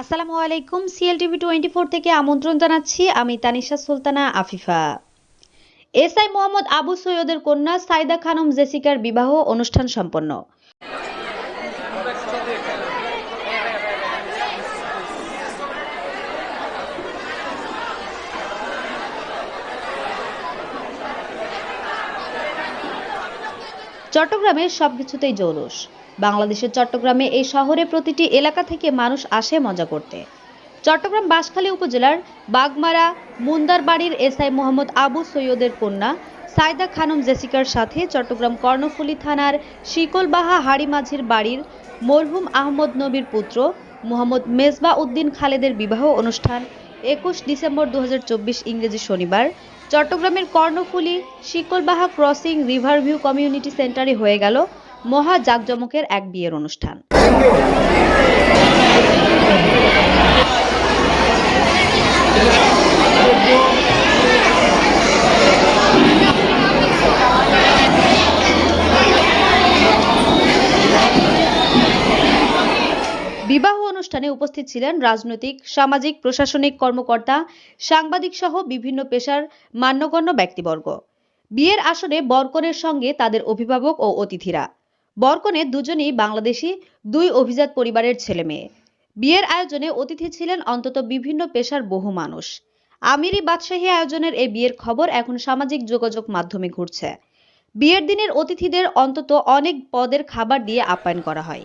আসসালামু আলাইকুম CLTV twenty four থেকে আমন্ত্রণ জানাচ্ছি আমি তানিশা সুলতানা আফিফা। এসআই মোহাম্মদ আবু সৈয়দের কন্যা সাইদা খানম জেসিকার বিবাহ অনুষ্ঠান সম্পন্ন। চট্টগ্রামে সবকিছুতেই জৌলুস। বাংলাদেশের চট্টগ্রামে এই শহরে প্রতিটি এলাকা থেকে মানুষ আসে মজা করতে। চট্টগ্রাম বাঁশখালী উপজেলার বাগমারা মুন্দার বাড়ির এসআই মোহাম্মদ আবু সৈয়দের কন্যা সাইদা খানম জেসিকার সাথে চট্টগ্রাম কর্ণফুলী থানার শিকলবাহা হাড়িমাঝির বাড়ির মরহুম আহমদ নবীর পুত্র মোহাম্মদ মেজবা উদ্দিন খালেদের বিবাহ অনুষ্ঠান একুশ ডিসেম্বর দু হাজার চব্বিশ ইংরেজি শনিবার। চট্টগ্রামের Karnaphuli Shikalbaha crossing riverview community সেন্টারে হয়ে গেল মহা জাঁকজমকের এক বিয়ের অনুষ্ঠান। বিবাহ অনুষ্ঠানে উপস্থিত ছিলেন রাজনৈতিক, সামাজিক, প্রশাসনিক কর্মকর্তা, সাংবাদিক সহ বিভিন্ন পেশার মান্যগণ্য ব্যক্তিবর্গ। বিয়ের আসরে বরকনের সঙ্গে তাদের অভিভাবক ও অতিথিরা। বরকনে দুজনেই বাংলাদেশি, দুই অভিজাত পরিবারের ছেলে মেয়ে। বিয়ের আয়োজনে অতিথি ছিলেন অন্তত বিভিন্ন পেশার বহু মানুষ। আমিরি বাদশাহী আয়োজনের এই বিয়ের খবর এখন সামাজিক যোগাযোগ মাধ্যমে ঘুরছে। বিয়ের দিনের অতিথিদের অন্তত অনেক পদের খাবার দিয়ে আপ্যায়ন করা হয়।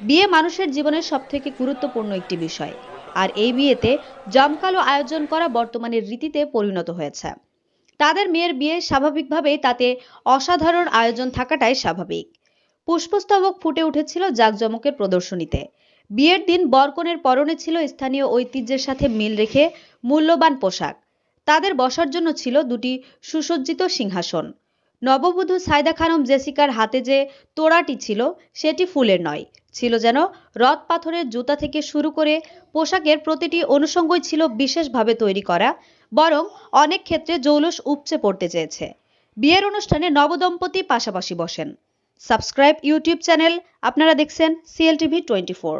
বিয়ে মানুষের জীবনের সবথেকে গুরুত্বপূর্ণ একটি বিষয়। আর এই বিয়েতে জমকালো আয়োজন করা বর্তমানে রীতিতে পরিণত হয়েছে। তাদের মেয়ের বিয়ে স্বাভাবিকভাবেই তাতে অসাধারণ আয়োজন থাকাটাই স্বাভাবিক। পুষ্পস্তবক ফুটে উঠেছিল জাঁকজমকের প্রদর্শনীতে। বিয়ের দিন বরকনের পরনে ছিল স্থানীয় ঐতিহ্যের সাথে মিল রেখে মূল্যবান পোশাক। তাদের বসার জন্য ছিল দুটি সুসজ্জিত সিংহাসন। নববধূ সাইদা খানম জেসিকার হাতে যে তোড়াটি ছিল, সেটি ফুলের নয়। ছিল যেন রথ পাথরের জুতা থেকে শুরু করে পোশাকের প্রতিটি অনুষঙ্গই ছিল বিশেষভাবে তৈরি করা, বরং অনেক ক্ষেত্রে জৌলুস উপচে পড়তে চেয়েছে। বিয়ের অনুষ্ঠানে নবদম্পতি পাশাপাশি বসেন। সাবস্ক্রাইব ইউটিউব চ্যানেল আপনারা দেখছেন সিএলটিভি টোয়েন্টি ফোর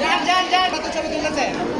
যান যান যান কত ছবি তুলেছে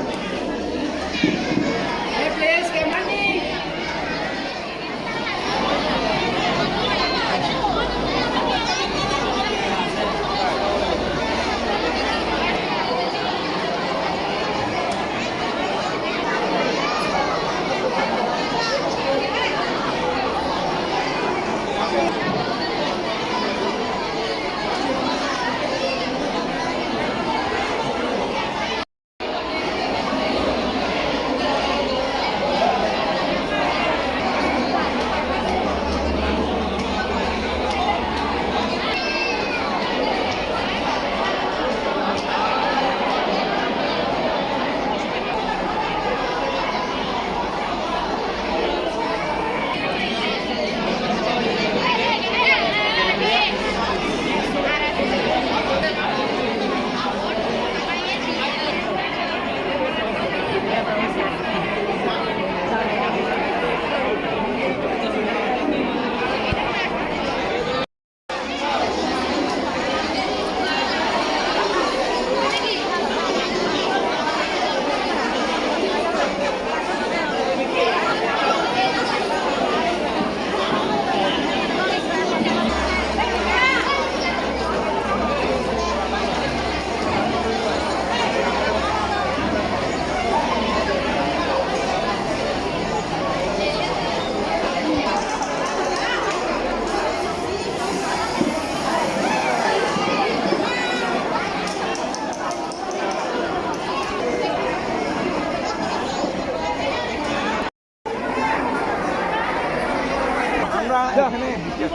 哎，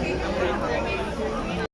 你不要！